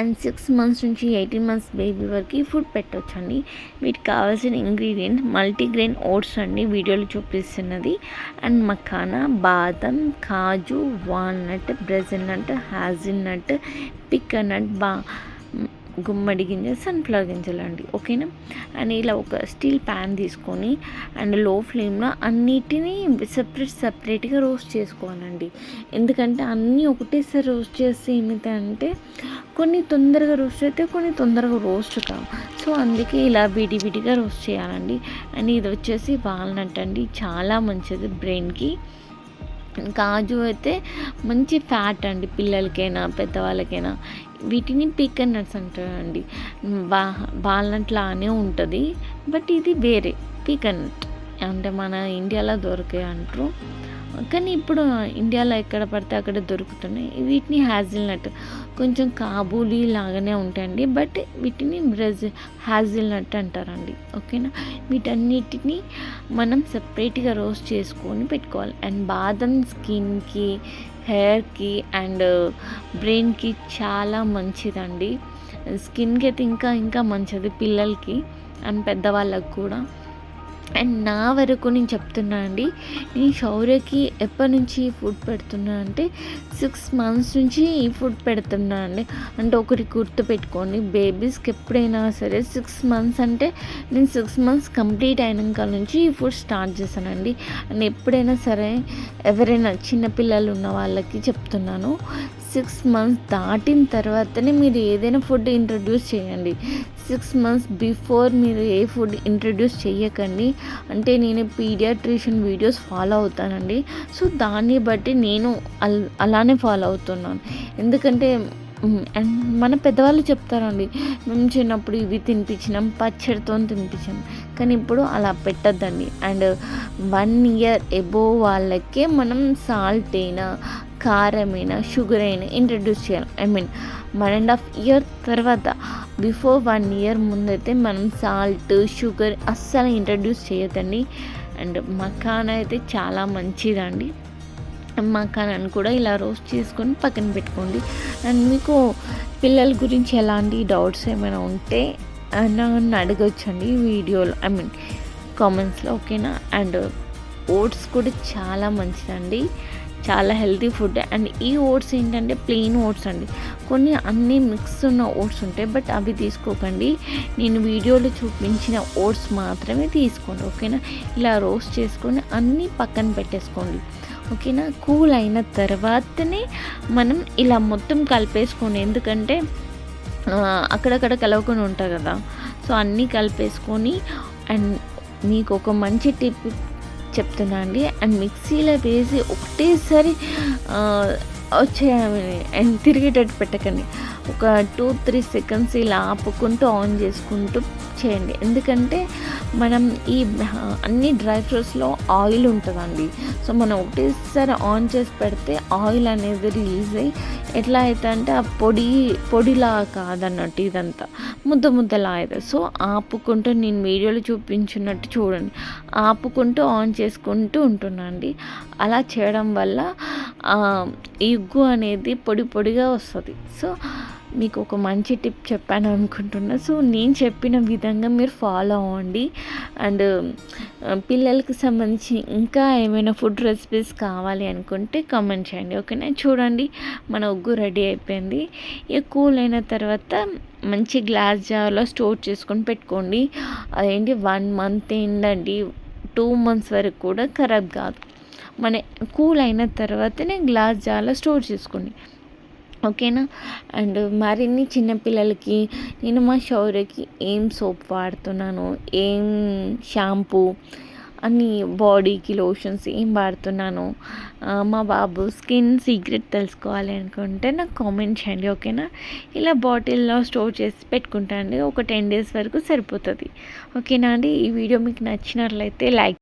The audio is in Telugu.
అండ్ సిక్స్ మంత్స్ నుంచి ఎయిటీన్ మంత్స్ బేబీ వరకు ఫుడ్ పెట్టవచ్చండి వీటికి కావాల్సిన ఇంగ్రీడియంట్ మల్టీగ్రెయిన్ ఓట్స్ అండి. వీడియోలో చూపిస్తున్నది. అండ్ మఖానా బాదం కాజు walnut Brazil nut hazel nut pecan nut బా గుమ్మడి గింజలు సన్ఫ్లవర్ గింజలు అండి ఓకేనా? అండ్ ఇలా ఒక స్టీల్ ప్యాన్ తీసుకొని అండ్లో ఫ్లేమ్లో అన్నిటినీ సపరేట్ సపరేట్గా రోస్ట్ చేసుకోవాలండి. ఎందుకంటే అన్నీ ఒకటేసారి రోస్ట్ చేస్తే ఏమిటంటే కొన్ని తొందరగా రోస్ట్ అయితే కొన్ని తొందరగా రోస్ట్ కావు సో అందుకే ఇలా విడివిడిగా రోస్ట్ చేయాలండి. అండ్ ఇది వచ్చేసి వాల్నట్ అండి చాలా మంచిది బ్రెయిన్కి. కాజు అయితే మంచి ఫ్యాట్ అండి పిల్లలకైనా పెద్దవాళ్ళకైనా. వీటిని పీకన్ నట్స్ అంటారండి. బా వాల్నట్ లానే ఉంటుంది. బట్ ఇది వేరే పీకన్ నట్ అంటే మన ఇండియాలో దొరికే అంటారు. కానీ ఇప్పుడు ఇండియాలో ఎక్కడ పడితే అక్కడ దొరుకుతున్నాయి. వీటిని హ్యాజిల్నట్ కొంచెం కాబూలీ లాగానే ఉంటాయండి. బట్ వీటిని బ్రెజిల్ హ్యాజిల్నట్ అంటారండి. ఓకేనా? వీటన్నిటిని మనం సపరేట్గా రోస్ట్ చేసుకొని పెట్టుకోవాలి. అండ్ బాదం స్కిన్కి హెయిర్కి అండ్ బ్రెయిన్కి చాలా మంచిదండి. స్కిన్కి అయితే ఇంకా ఇంకా మంచిది. పిల్లలకి అండ్ పెద్దవాళ్ళకి కూడా. అండ్ నా వరకు నేను చెప్తున్నా అండి నేను శౌర్యకి ఎప్పటి నుంచి ఫుడ్ పెడుతున్నా అంటే సిక్స్ మంత్స్ నుంచి ఈ ఫుడ్ పెడుతున్నా అండి. అంటే ఒకటి గుర్తు పెట్టుకోండి బేబీస్కి ఎప్పుడైనా సరే సిక్స్ మంత్స్ అంటే నేను సిక్స్ మంత్స్ కంప్లీట్ అయినాక నుంచి ఈ ఫుడ్ స్టార్ట్ చేశానండి. అండ్ ఎప్పుడైనా సరే ఎవరైనా చిన్నపిల్లలు ఉన్న వాళ్ళకి చెప్తున్నాను సిక్స్ మంత్స్ దాటిన తర్వాతనే మీరు ఏదైనా ఫుడ్ ఇంట్రడ్యూస్ చేయండి. సిక్స్ మంత్స్ బిఫోర్ మీరు ఏ ఫుడ్ ఇంట్రడ్యూస్ చేయకండి అంటే నేను పీడియాట్రిషియన్ వీడియోస్ ఫాలో అవుతానండి. సో దాన్ని బట్టి నేను అలానే ఫాలో అవుతున్నాను. ఎందుకంటే అండ్ మన పెద్దవాళ్ళు చెప్తారండి మేము చిన్నప్పుడు ఇవి తినిపించినాం పచ్చడితో తినిపించాం. కానీ ఇప్పుడు అలా పెట్టద్దండి. అండ్ వన్ ఇయర్ ఎబో వాళ్ళకే మనం సాల్ట్ అయినా కారమైనా షుగర్ అయినా ఇంట్రడ్యూస్ చేయాలి. I mean one and half year తర్వాత బిఫోర్ వన్ ఇయర్ ముందైతే మనం సాల్ట్ షుగర్ అస్సలు ఇంట్రడ్యూస్ చేయొద్దండి. అండ్ మకాన్ అయితే చాలా మంచిదండి. మకానాన్ని కూడా ఇలా రోస్ట్ చేసుకొని పక్కన పెట్టుకోండి. అండ్ మీకు పిల్లల గురించి ఎలాంటి డౌట్స్ ఏమైనా ఉంటే నన్ను అడగొచ్చండి వీడియోలో ఐ మీన్ కామెంట్స్లో ఓకేనా? అండ్ ఓట్స్ కూడా చాలా మంచిదండి. చాలా హెల్తీ ఫుడ్. అండ్ ఈ ఓట్స్ ఏంటంటే ప్లెయిన్ ఓట్స్ అండి. కొన్ని అన్నీ మిక్స్ ఉన్న ఓట్స్ ఉంటాయి బట్ అవి తీసుకోకండి. నేను వీడియోలో చూపించిన ఓట్స్ మాత్రమే తీసుకోండి ఓకేనా? ఇలా రోస్ట్ చేసుకొని అన్నీ పక్కన పెట్టేసుకోండి. ఓకేనా? కూల్ అయిన తర్వాతనే మనం ఇలా మొత్తం కలిపేసుకోండి ఎందుకంటే అక్కడక్కడ కలవకుండా ఉంటుంది కదా. సో అన్నీ కలిపేసుకొని అండ్ మీకు ఒక మంచి టిప్ చెప్తున్నా అండి. అండ్ మిక్సీలో వేసి ఒకటేసారి వచ్చేయాలి అండ్ తిరిగేటట్టు పెట్టకండి. ఒక టూ త్రీ సెకండ్స్ ఇలా ఆపుకుంటూ ఆన్ చేసుకుంటూ చేయండి. ఎందుకంటే మనం ఈ అన్ని డ్రై ఫ్రూట్స్లో ఆయిల్ ఉంటుందండి. సో మనం ఒకటేసారి ఆన్ చేసి పెడితే ఆయిల్ అనేది రిలీజ్ అయ్యి ఎట్లా అవుతుంది అంటే ఆ పొడి పొడిలా కాదన్నట్టు ఇదంతా. ముద్ద ముద్దలా అవుతుంది సో ఆపుకుంటూ నేను వీడియోలో చూపించినట్టు చూడండి. ఆపుకుంటూ ఆన్ చేసుకుంటూ ఉంటున్నాండి అలా చేయడం వల్ల ఎగ్గు అనేది పొడి పొడిగా వస్తుంది. సో మీకు ఒక మంచి టిప్ చెప్పాను అనుకుంటున్నా సో నేను చెప్పిన విధంగా మీరు ఫాలో అవ్వండి. అండ్ పిల్లలకి సంబంధించి ఇంకా ఏమైనా ఫుడ్ రెసిపీస్ కావాలి అనుకుంటే కామెంట్ చేయండి. ఓకేనా? చూడండి మన ఉగ్గు రెడీ అయిపోయింది. ఇక కూల్ అయిన తర్వాత మంచి గ్లాస్ జార్లో స్టోర్ చేసుకొని పెట్టుకోండి. అదేంటి వన్ మంత్ ఏంటండి టూ మంత్స్ వరకు కూడా ఖరాబ్ కాదు. మన కూల్ అయిన తర్వాతనే గ్లాస్ జార్లో స్టోర్ చేసుకోండి. ఓకేనా? అండ్ మరిన్ని చిన్నపిల్లలకి నేను మా షౌర్యకి ఏం సోప్ వాడుతున్నాను ఏం షాంపూ అన్ని బాడీకి లోషన్స్ ఏం వాడుతున్నాను మా బాబు స్కిన్ సీక్రెట్ తెలుసుకోవాలి అనుకుంటే నాకు కామెంట్ చేయండి ఓకేనా? ఇలా బాటిల్లో స్టోర్ చేసి పెట్టుకుంటా అండి ఒక టెన్ డేస్ వరకు సరిపోతుంది. ఓకేనా అండి? ఈ వీడియో మీకు నచ్చినట్లయితే లైక్